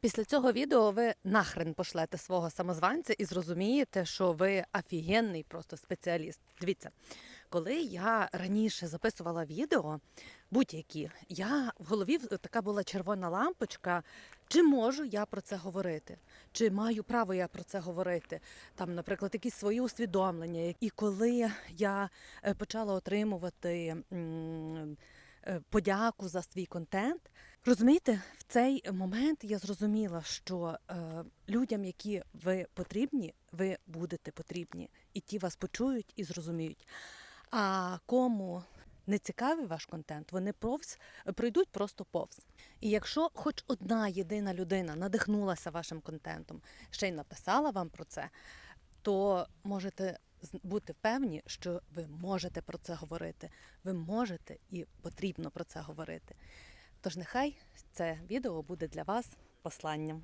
Після цього відео ви нахрен пошлете свого самозванця і зрозумієте, що ви офігенний просто спеціаліст. Дивіться, коли я раніше записувала відео, будь-які, я в голові така була червона лампочка. Чи можу я про це говорити? Чи маю право я про це говорити? Там, наприклад, якісь свої усвідомлення. І коли я е, почала отримувати е, подяку за свій контент, розумієте, в цей момент я зрозуміла, що е, людям, які ви потрібні, ви будете потрібні, і ті вас почують і зрозуміють. А кому не цікавий ваш контент, вони повз пройдуть просто повз. І якщо хоч одна єдина людина надихнулася вашим контентом, ще й написала вам про це, то можете бути впевні, що ви можете про це говорити. Ви можете і потрібно про це говорити. Тож нехай це відео буде для вас посланням.